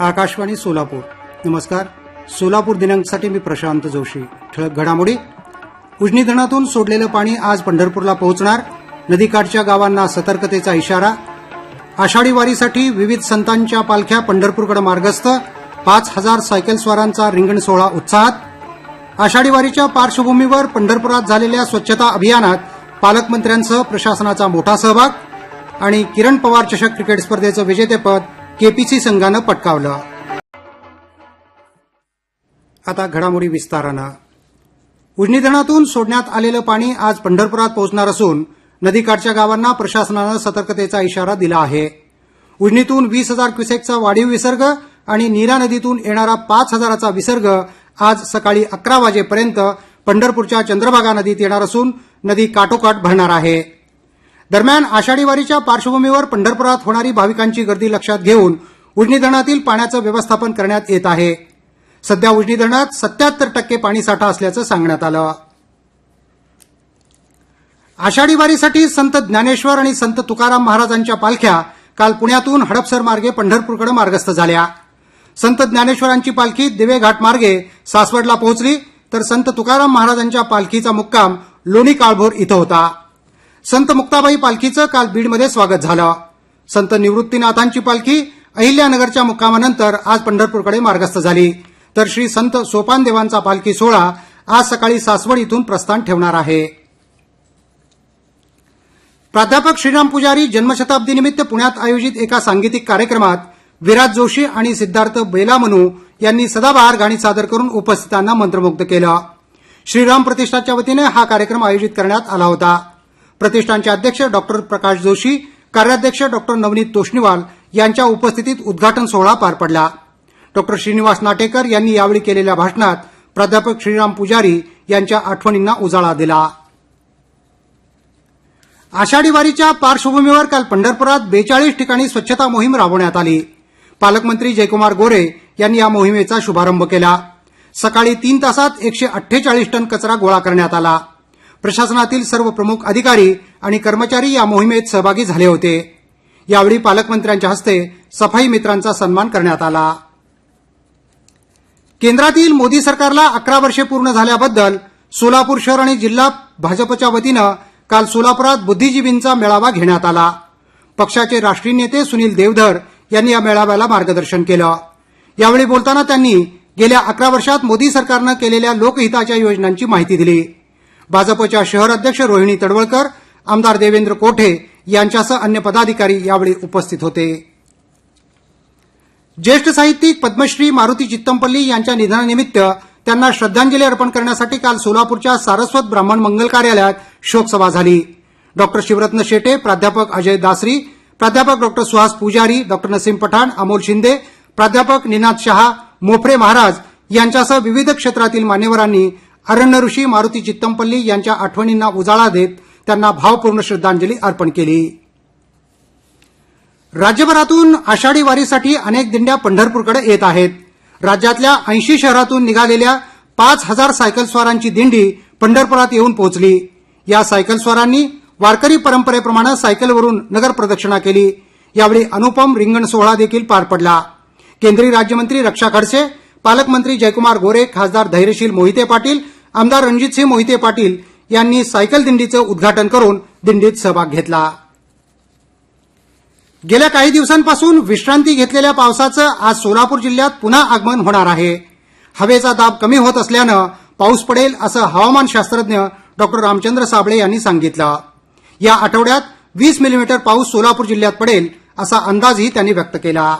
आकाशवाणी सोलापूर. नमस्कार. सोलापूर दिनांकसाठी मी प्रशांत जोशी. ठळक घडामोडी. उजनी धरणातून सोडलेलं पाणी आज पंढरपूरला पोहोचणार. नदीकाठच्या गावांना सतर्कतेचा इशारा. आषाढी वारीसाठी विविध संतांच्या पालख्या पंढरपूरकडे मार्गस्थ. पाच हजार सायकलस्वारांचा रिंगण सोहळा उत्साहात. आषाढी वारीच्या पार्श्वभूमीवर पंढरपुरात झालेल्या स्वच्छता अभियानात पालकमंत्र्यांसह प्रशासनाचा मोठा सहभाग. आणि किरण पवार चषक क्रिकेट स्पर्धेचं विजेतेपद केपीसी संघानं पटकावलं. आता घडामोडी विस्तारानं. उजनी धरणातून सोडण्यात आलेलं पाणी आज पंढरपुरात पोहोचणार असून नदीकाठच्या गावांना प्रशासनानं सतर्कतेचा इशारा दिला आहे. उजनीतून वीस हजार क्युसेकचा वाढीव विसर्ग आणि नीरा नदीतून येणारा पाच हजाराचा विसर्ग आज सकाळी अकरा वाजेपर्यंत पंढरपूरच्या चंद्रभागा नदीत येणार असून नदी काठोकाठ भरणार आहे. दरम्यान आषाढी वारीच्या पार्श्वभूमीवर पंढरपुरात होणारी भाविकांची गर्दी लक्षात घेऊन उजनी धरणातील पाण्याचं व्यवस्थापन करण्यात येत आहे. सध्या उजनी धरणात सत्याहत्तर टक्के पाणीसाठा असल्याचं सांगण्यात आलं. आषाढी वारीसाठी संत ज्ञानेश्वर आणि संत तुकाराम महाराजांच्या पालख्या काल पुण्यातून हडपसर मार्गे पंढरपूरकडे मार्गस्थ झाल्या. संत ज्ञानेश्वरांची पालखी दिवे घाट मार्गे सासवडला पोहोचली तर संत तुकाराम महाराजांच्या पालखीचा मुक्काम लोणी काळभोर इथं होता. संत मुक्ताबाई पालखीचं काल बीडमध्ये स्वागत झालं. संत निवृत्तीनाथांची पालखी अहिल्यानगरच्या मुक्कामानंतर आज पंढरपूरकडे मार्गस्थ झाली. तर श्री संत सोपानदेवांचा पालखी सोहळा आज सकाळी सासवड इथून प्रस्थान ठेवणार आहे. प्राध्यापक श्रीराम पुजारी जन्मशताब्दीनिमित्त पुण्यात आयोजित एका सांगीतिक कार्यक्रमात विराज जोशी आणि सिद्धार्थ बेलामनू यांनी सदाबहार गाणी सादर करून उपस्थितांना मंत्रमुग्ध केलं. श्रीराम प्रतिष्ठानच्या वतीने हा कार्यक्रम आयोजित करण्यात आला होता. प्रतिष्ठानचे अध्यक्ष डॉक्टर प्रकाश जोशी कार्याध्यक्ष डॉक्टर नवनीत तोष्णीवाल यांच्या उपस्थितीत उद्घाटन सोहळा पार पडला. डॉक्टर श्रीनिवास नाटेकर यांनी यावेळी केलेल्या भाषणात प्राध्यापक श्रीराम पुजारी यांच्या आठवणींना उजाळा दिला. आषाढी वारीच्या पार्श्वभूमीवर काल पंढरपुरात बेचाळीस ठिकाणी स्वच्छता मोहीम राबवण्यात आली. पालकमंत्री जयकुमार गोरे यांनी या मोहिमेचा शुभारंभ केला. सकाळी तीन तासात एकशे अठ्ठेचाळीस टन कचरा गोळा करण्यात आला. प्रशासनातील सर्व प्रमुख अधिकारी आणि कर्मचारी या मोहिमेत सहभागी झाले होते. यावेळी पालकमंत्र्यांच्या हस्ते सफाई मित्रांचा सन्मान करण्यात आला. केंद्रातील मोदी सरकारला अकरा वर्षे पूर्ण झाल्याबद्दल सोलापूर शहर आणि जिल्हा भाजपच्या वतीनं काल सोलापुरात बुद्धिजीवींचा मेळावा घेण्यात आला. पक्षाचे राष्ट्रीय नेते सुनील देवधर यांनी या मेळाव्याला मार्गदर्शन केलं. यावेळी बोलताना त्यांनी गेल्या अकरा वर्षात मोदी सरकारनं केलेल्या लोकहिताच्या योजनांची माहिती दिली. भाजपच्या शहर अध्यक्ष रोहिणी तडवळकर आमदार देवेंद्र कोठे यांच्यासह अन्य पदाधिकारी यावेळी उपस्थित होते. ज्येष्ठ साहित्यिक पद्मश्री मारुती चित्तमपल्ली यांच्या निधनानिमित्त त्यांना श्रद्धांजली अर्पण करण्यासाठी काल सोलापूरच्या सारस्वत ब्राह्मण मंगल कार्यालयात शोकसभा झाली. डॉक्टर शिवरत्न शेटे प्राध्यापक अजय दासरी प्राध्यापक डॉक्टर सुहास पुजारी डॉक्टर नसीम पठाण अमोल शिंदे प्राध्यापक निनाद शहा मोफरे महाराज यांच्यासह विविध क्षेत्रातील मान्यवरांनी अरण्य ऋषी मारुती चित्तमपल्ली यांच्या आठवणींना उजाळा देत त्यांना भावपूर्ण श्रद्धांजली अर्पण केली. राज्यभरातून आषाढी वारीसाठी अनेक दिंड्या पंढरपूरकडे येत आहेत. राज्यातल्या ऐंशी शहरातून निघालेल्या पाच हजार सायकलस्वारांची दिंडी पंढरपुरात येऊन पोहोचली. या सायकलस्वारांनी वारकरी परंपरेप्रमाणे सायकलवरून नगर प्रदक्षिणा केली. यावेळी अनुपम रिंगण सोहळा देखील पार पडला. केंद्रीय राज्यमंत्री रक्षा खडसे पालकमंत्री जयकुमार गोरे खासदार धैर्यशील मोहिते पाटील आमदार रणजितसिंह मोहिते पाटील यांनी सायकल दिंडीचं उद्घाटन करून दिंडीत सहभाग घेतला. गेल्या काही दिवसांपासून विश्रांती घेतलेल्या पावसाचं आज सोलापूर जिल्ह्यात पुन्हा आगमन होणार आहे. हवेचा दाब कमी होत असल्यानं पाऊस पडेल असं हवामान शास्त्रज्ञ डॉक्टर रामचंद्र साबळे यांनी सांगितलं. या आठवड्यात वीस मिलीमीटर पाऊस सोलापूर जिल्ह्यात पडेल असा अंदाजही त्यांनी व्यक्त केला.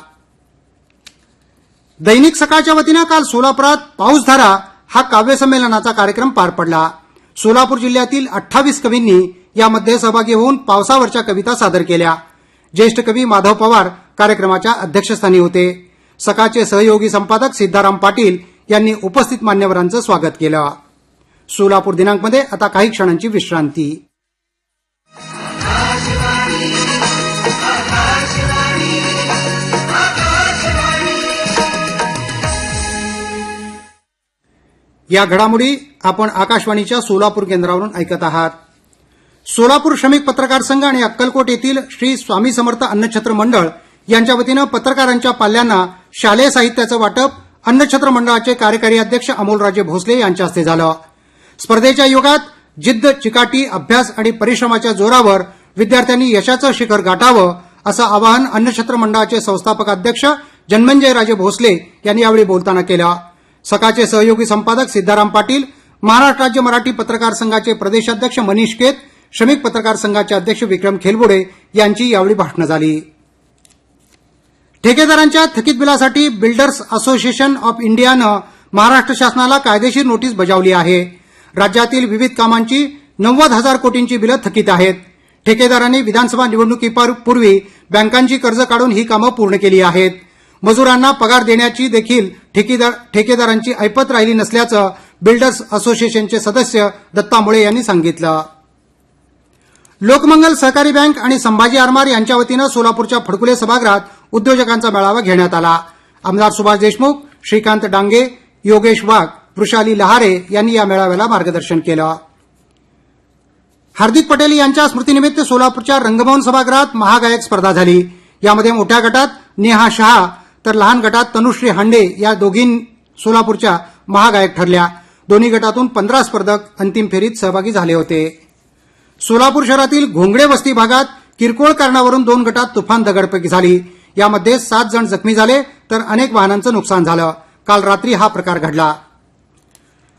दैनिक सकाळच्या वतीनं काल सोलापुरात पाऊसधारा हा काव्यसंमेलनाचा कार्यक्रम पार पडला. सोलापूर जिल्ह्यातील अठ्ठावीस कवींनी यामध्ये सहभागी होऊन पावसावरच्या कविता सादर केल्या. ज्येष्ठ कवी माधव पवार कार्यक्रमाच्या अध्यक्षस्थानी होते. सकाळचे सहयोगी संपादक सिद्धाराम पाटील यांनी उपस्थित मान्यवरांचं स्वागत केलं. सोलापूर दिनांकमध्ये आता काही क्षणांची विश्रांती. या घडामोडी आपण आकाशवाणीच्या सोलापूर केंद्रावरून ऐकत आहात. सोलापूर श्रमिक पत्रकार संघ आणि अक्कलकोट येथील श्री स्वामी समर्थ अन्नछत्र मंडळ यांच्या वतीनं पत्रकारांच्या पाल्यांना शालेय साहित्याचं वाटप अन्नछत्र मंडळाचे कार्यकारी अध्यक्ष अमोलराजे भोसले यांच्या हस्ते झालं. स्पर्धेच्या युगात जिद्द चिकाटी अभ्यास आणि परिश्रमाच्या जोरावर विद्यार्थ्यांनी यशाचं शिखर गाठावं असं आवाहन अन्नछत्र मंडळाचे संस्थापक अध्यक्ष जन्मंजय राजे भोसले यांनी यावेळी बोलताना केलं. सकाळचे सहयोगी संपादक सिद्धाराम पाटील महाराष्ट्र राज्य मराठी पत्रकार संघाचे प्रदेशाध्यक्ष मनीष केत श्रमिक पत्रकार संघाचे अध्यक्ष विक्रम खेलबुडे यांची यावेळी भाषणं झाली. ठेकेदारांच्या थकीत बिलासाठी बिल्डर्स असोसिएशन ऑफ इंडियानं महाराष्ट्र शासनाला कायदेशीर नोटीस बजावली आहे. राज्यातील विविध कामांची नव्वद हजार कोटींची बिलं थकीत आहेत. ठेकेदारांनी विधानसभा निवडणुकीपूर्वी बँकांची कर्ज काढून ही कामं पूर्ण केली आहेत. मजुरांना पगार देण्याची देखील ठेकेदार ठेकेदारांची ऐपत राहिली नसल्याचं बिल्डर्स असोसिएशनचे सदस्य दत्ता मुळे यांनी सांगितलं. लोकमंगल सहकारी बँक आणि संभाजी आरमार यांच्या वतीनं सोलापूरच्या फडकुले सभागृहात उद्योजकांचा मेळावा घेण्यात आला. आमदार सुभाष देशमुख श्रीकांत डांगे योगेश वाघ वृषाली लहारे यांनी या मेळाव्याला मार्गदर्शन केलं. हार्दिक पटेल यांच्या स्मृतीनिमित्त सोलापूरच्या रंगभवन सभागृहात महागायक स्पर्धा झाली. यामध्ये मोठ्या गटात नेहा शहा तर लहान गटात तनुश्री हांडे या दोघी सोलापूरच्या महागायक ठरल्या. दोन्ही गटातून पंधरा स्पर्धक अंतिम फेरीत सहभागी झाले होते. सोलापूर शहरातील घोंगडे वस्ती भागात किरकोळ कारणावरून दोन गटात तुफान दगडफेक झाली. यामध्ये सात जण जखमी झाले तर अनेक वाहनांचं नुकसान झालं. काल रात्री हा प्रकार घडला.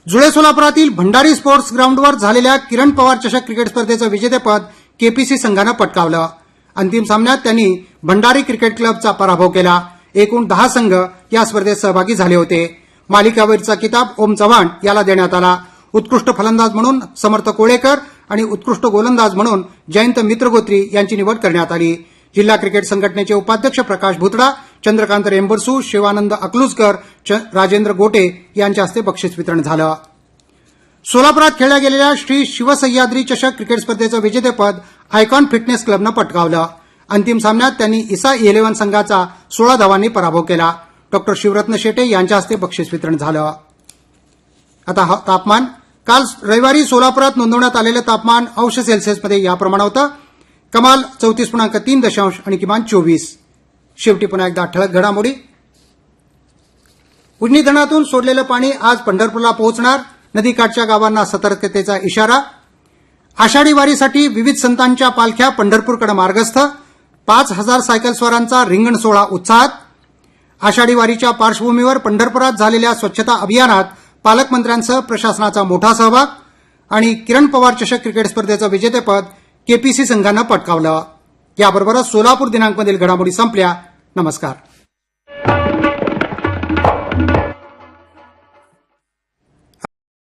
जुळे सोलापुरातील भंडारी स्पोर्ट्स ग्राउंडवर झालेल्या किरण पवार चषक क्रिकेट स्पर्धेचं विजेतेपद केपीसी संघानं पटकावलं. अंतिम सामन्यात त्यांनी भंडारी क्रिकेट क्लबचा पराभव केला. एकूण दहा संघ या स्पर्धेत सहभागी झाले होते. मालिकावीरचा किताब ओम चव्हाण याला देण्यात आला. उत्कृष्ट फलंदाज म्हणून समर्थ कोळेकर आणि उत्कृष्ट गोलंदाज म्हणून जयंत मित्रगोत्री यांची निवड करण्यात आली. जिल्हा क्रिकेट संघटनेचे उपाध्यक्ष प्रकाश भुतडा चंद्रकांत रेंबरसू शिवानंद अकलूजकर च- राजेंद्र गोटे यांच्या हस्ते बक्षीस वितरण झालं. सोलापुरात खेळल्या गेलेल्या श्री शिवसह्याद्री चषक क्रिकेट स्पर्धेचं विजेतेपद आयकॉन फिटनेस क्लबनं पटकावलं. अंतिम सामन्यात त्यांनी इसा इलेव्हन संघाचा सोळा धावांनी पराभव केला. डॉक्टर शिवरत्न शेटे यांच्या हस्ते बक्षीस वितरण झालं. आता तापमान. काल रविवारी सोलापुरात नोंदवण्यात आलेलं तापमान अंश सेल्सिअसमध्ये याप्रमाणे होतं. कमाल चौतीस पूर्णांक तीन दशांश आणि किमान चोवीस. शेवटी पुन्हा एकदा ठळक घडामोडी. उजनी धरणातून सोडलेलं पाणी आज पंढरपूरला पोहोचणार. नदीकाठच्या गावांना सतर्कतेचा इशारा. आषाढी वारीसाठी विविध संतांच्या पालख्या पंढरपूरकडे मार्गस्थ. पाच हजार सायकलस्वारांचा रिंगण सोहळा उत्साहात. आषाढी वारीच्या पार्श्वभूमीवर पंढरपुरात झालेल्या स्वच्छता अभियानात पालकमंत्र्यांसह प्रशासनाचा मोठा सहभाग आणि किरण पवार चषक क्रिकेट स्पर्धेचं विजेतेपद केपीसी संघानं पटकावलं. याबरोबरच सोलापूर दिनांकमधील घडामोडी संपल्या. नमस्कार.